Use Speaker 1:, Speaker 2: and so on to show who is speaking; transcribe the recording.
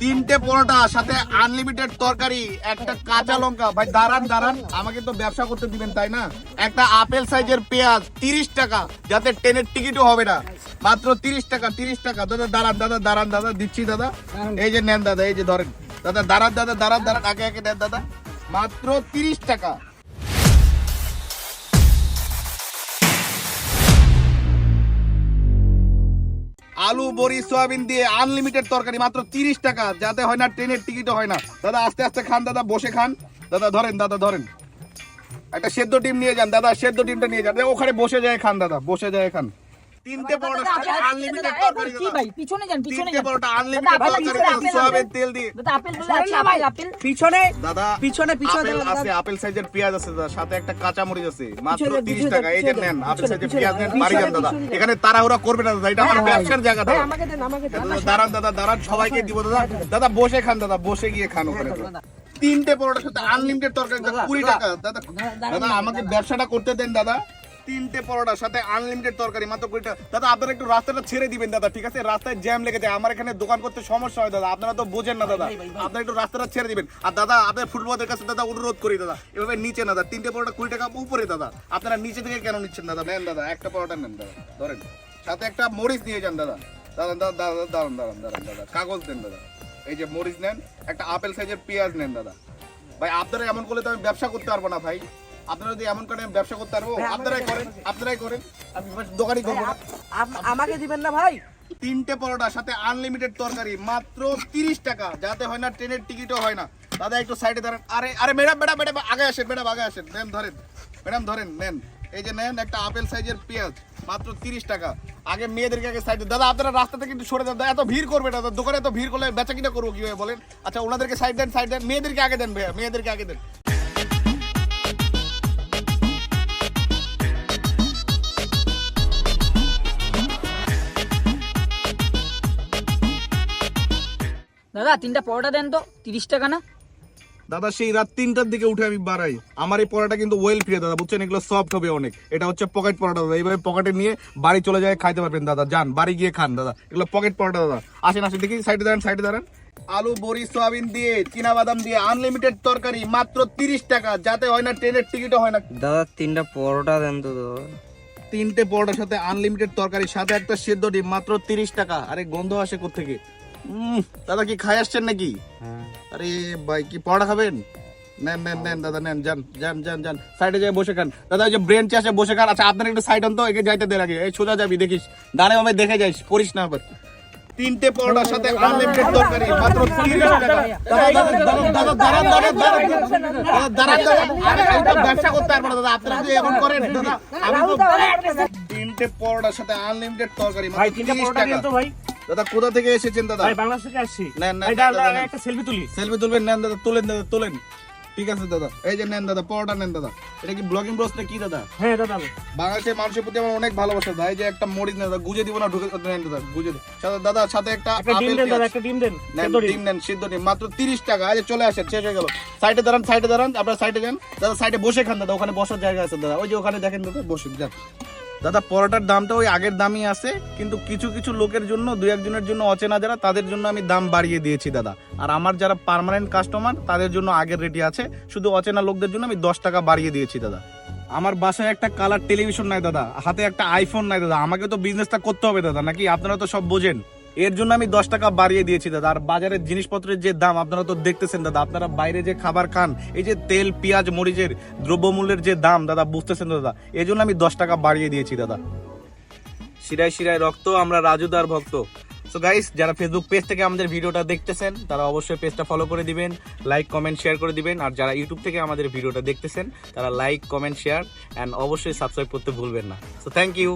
Speaker 1: তিনটে পরোটা, সাথে আনলিমিটেড তরকারি, একটা কাঁচা লঙ্কা। ভাই, দাঁড়ান দাঁড়ান। আমাকে তো ব্যবসা করতে দিবেন, তাই না? একটা আপেল সাইজের পেঁয়াজ, তিরিশ টাকা, যাতে ট্রেনের টিকিটও হবে না। মাত্র তিরিশ টাকা তিরিশ টাকা। দাদা, দাঁড়ান দাদা দাঁড়ান, দাদা, দিচ্ছি, দাদা। এই যে নেন, দাদা, এই যে ধরেন। দাদা, দাঁড়ান দাদা, দাঁড়ান দাঁড়ান। আগে আগে নেন দাদা। মাত্র তিরিশ টাকা। আলু, বড়ি, সয়াবিন দিয়ে আনলিমিটেড তরকারি, মাত্র তিরিশ টাকা। যাতে হয় না, ট্রেনের টিকিটও হয় না। দাদা, আস্তে আস্তে খান, দাদা, বসে খান। দাদা, ধরেন দাদা, ধরেন। একটা সেদ্ধ ডিম নিয়ে যান, দাদা, সেদ্ধ ডিমটা নিয়ে যান। ওখানে বসে যায়, খান, দাদা, বসে যায়, খান। তিনটে পরোটা আনলিমিটেড তরকারি
Speaker 2: কি ভাই পিছনে যান পিছনে যান।
Speaker 1: পরোটা আনলিমিটেড তরকারি
Speaker 2: আপেল, আপেল,
Speaker 1: সয়াবিন তেল দিয়ে।
Speaker 2: দাদা আপেল বলে আছে আপেল আপেল।
Speaker 3: পিছনে
Speaker 1: দাদা
Speaker 3: পিছনে, পিছনে,
Speaker 1: আপেল আছে আপেল সাইজের পেঁয়াজ আছে দাদা সাথে একটা কাঁচা মরিচ আছে মাত্র 30 টাকা এই যে নেন আপেল সাইজের পেঁয়াজ নেন বাড়ি যান দাদা। এখানে তাড়াহুড়া করবে না দাদা এটা আমার ব্যবসার জায়গা দাদা।
Speaker 3: আমাকে দেন আমাকে দেন
Speaker 1: দাদা, দাঁড়ান দাদা দাঁড়ান সবাইকে দিব দাদা। দাদা বসে খান দাদা বসে গিয়ে খান ওখানে। তিনটে পরোটার সাথে আনলিমিটেড তরকারি কুড়ি টাকা দাদা দাদা আমাকে ব্যবসাটা করতে দেন দাদা। তিনটে পরোটার সাথে আনলিমিটেড তরকারি মাত্র কুড়ি টাকা। দাদা আপনারা একটু রাস্তাটা ছেড়ে দিবেন দাদা ঠিক আছে? রাস্তায় জ্যাম লেগে যায়। আমার এখানে দোকান করতে সমস্যা হয় দাদা। আপনারা তো বোঝেন না দাদা। আপনারা একটু রাস্তাটা ছেড়ে দিবেন। আর দাদা আপনার ফুটবলের কাছে দাদা অনুরোধ করি দাদা। এভাবে নিচে না দাদা। তিনটে পরোটা কুড়ি টাকা উপরে দাদা। আপনারা নিচে থেকে কেন নিচ্ছেন দাদা? নেন দাদা একটা পরোটা নেন দাদা। ধরেন। সাথে একটা মরিচ নিয়ে যান দাদা। দাদা দাদা দাদা দাঁড়ান দাঁড়ান দাঁড়ান দাদা। কাগজ দেন দাদা। এই যে মরিচ নেন একটা আপেল সাইজের পেঁয়াজ নেন দাদা। ভাই আপনারা এমন করলে তো আমি ব্যবসা করতে পারব না ভাই। আপনারা যদি এমন করেন ব্যবসা করতে পারব? আপনারাই করেন আপনারাই করেন। আমি দোকানই করব
Speaker 3: আমাকে দিবেন না ভাই?
Speaker 1: তিনটে পরোটা সাথে আনলিমিটেড তরকারি মাত্র তিরিশ টাকা। যাতে হয় না ট্রেনের টিকিটও হয় না। দাদা একটু সাইডে দাঁড়ান। আরে আরে ম্যাডাম ম্যাডাম ম্যাডাম আগে আসেন ম্যাডাম আগে আসেন। নেন ধরেন। ম্যাডাম ধরেন নেন। এই যে নেন একটা আপেল সাইজের পেঁয়াজ মাত্র তিরিশ টাকা। আগে মেয়েদেরকে আগে সাইডে দাদা আপনারা রাস্তা থেকে একটু সরে দেন এত ভিড় করবে না। দাদা, দোকানে এত ভিড় করলে বেচা কিনা করব কীভাবে বলেন? আচ্ছা ওনাদেরকে সাইড দেন সাইড দেন। মেয়েদেরকে আগে দেন ভাইয়া। মেয়েদেরকে আগে দেন।
Speaker 2: দাদা তিনটা পরোটা দেন তো তিরিশ টাকা না?
Speaker 1: দাদা সেই রাত তিনটার দিকে উঠে আমি বাড়াই। আমার এই পরোটা কিন্তু ওয়েল ফ্রি দাদা বুঝছেন? এগুলো সফট হবে অনেক। এটা হচ্ছে পকেট পরোটা দাদা। এইভাবে পকেটে নিয়ে বাড়ি চলে যায় খাইতে পারবেন দাদা। যান বাড়ি গিয়ে খান দাদা। এগুলো পকেট পরোটা দাদা। আসেন আসেন দেখি সাইডে দাঁড়ান সাইডে দাঁড়ান। আলু বড়ি সয়াবিন দিয়ে চীনা বাদাম দিয়ে আনলিমিটেড তরকারি মাত্র তিরিশ টাকা। যাতে হয় না ট্রেনের টিকিটও হয় না।
Speaker 4: দাদা তিনটা পরোটা দেন তো দাদা।
Speaker 1: তিনটে পরোটার সাথে আনলিমিটেড তরকারি সাথে একটা সেদ্ধ ডিম মাত্র তিরিশ টাকা। আরে গন্ধ আসে কোথেকে দাদা কি খাই আসছেন নাকি
Speaker 4: হ্যাঁ
Speaker 1: আরে ভাই কি পরোটা খাবেন নেন নেন নেন দাদা নেন যান যান যান যান সাইডে যাই বসে খান দাদা যে ব্রেঞ্চে আসে বসে খান আচ্ছা আপনার একটু সাইড অন একে যাইতে দেন আগে এই সোজা যাবি দেখিস ডানে বামে দেখে যাইস পড়িস না আবার তিনটে পরোটার সাথে আনলিমিটেড তরকারি মাত্র 30 টাকা দাদা দাদা দাদা দাদা দাঁড়ান দাঁড়ান দাঁড়ান দাঁড়ান দাঁড়ান আরে আমি তো ব্যবসা করতে পারব না দাদা আপনারা যদি এমন করেন দাদা আমি তো তিনটে পরোটার সাথে আনলিমিটেড তরকারি
Speaker 5: ভাই
Speaker 1: মাত্র 30
Speaker 5: পরোটা
Speaker 1: টাকা
Speaker 5: দিন তো ভাই
Speaker 1: দাদা কোথা থেকে এসেছেন দাদা?
Speaker 5: ভাই বাংলাদেশ থেকে আসছি।
Speaker 1: নেন, নেন,
Speaker 5: দাদা,
Speaker 1: দাদা,
Speaker 5: একটা সেলফি তুলি।
Speaker 1: সেলফি তুলবেন নেন দাদা তোলেন দাদা তোলেন। ঠিক আছে দাদা। এই যে নেন দাদা পরোটা নেন দাদা। এটা কি ব্লগিং ব্রস না কি দাদা?
Speaker 5: হ্যাঁ দাদা।
Speaker 1: বাংলাদেশের মানুষের প্রতি আমার অনেক ভালোবাসা দাদা। এই যে একটা মরিচ নেন দাদা গুজে দিব না ঢুকে নেন দাদা গুজে। সাথে দাদা সাথে একটা
Speaker 5: ডিম দেন দাদা একটা ডিম দেন
Speaker 1: নেন
Speaker 5: ডিম।
Speaker 1: নেন সিদ্ধ ডিম। মাত্র তিরিশ টাকা। আজ চলে আসেন শেষ হয়ে গেল। সাইডে দাঁড়ান সাইডে দাঁড়ান আপনার সাইডে যান। দাদা সাইডে বসে খান দাদা ওখানে বসার জায়গা আছে দাদা। ওই যে ওখানে দেখেন দাদা বসে যান। দাদা, পরোটার দামটা ওই আগের দামই আছে, কিন্তু কিছু কিছু লোকের জন্য দু একজনের জন্য অচেনা যারা, তাদের জন্য আমি দাম বাড়িয়ে দিয়েছি দাদা। আর আমার যারা পারমানেন্ট কাস্টমার তাদের জন্য আগের রেটই আছে, শুধু অচেনা লোকদের জন্য আমি দশ টাকা বাড়িয়ে দিয়েছি দাদা। আমার বাসায় একটা কালার টেলিভিশন নাই দাদা, হাতে একটা আইফোন নাই দাদা, আমাকে তো বিজনেসটা করতে হবে দাদা, নাকি আপনারা তো সব বোঝেন? এর জন্য আমি দশ টাকা বাড়িয়ে দিয়েছি, দাদা। আর বাজারের জিনিসপত্রের যে দাম, আপনারা তো দেখতেছেন, দাদা। আপনারা বাইরে যে খাবার খান, এই যে তেল, পেঁয়াজ, মরিচের দ্রব্যমূল্যের যে দাম, দাদা, বুঝতেছেন দাদা? এই জন্য আমি দশ টাকা বাড়িয়ে দিয়েছি, দাদা। শিরায় শিরায় রক্ত, আমরা রাজুদার ভক্ত। সো গাইস যারা ফেসবুক পেজ থেকে আমাদের ভিডিওটা দেখতেছেন, তারা অবশ্যই পেজটা ফলো করে দিবেন লাইক কমেন্ট শেয়ার করে দিবেন। আর যারা ইউটিউব থেকে আমাদের ভিডিওটা দেখতেছেন, তারা লাইক কমেন্ট শেয়ার অ্যান্ড অবশ্যই সাবস্ক্রাইব করতে ভুলবেন না। So thank you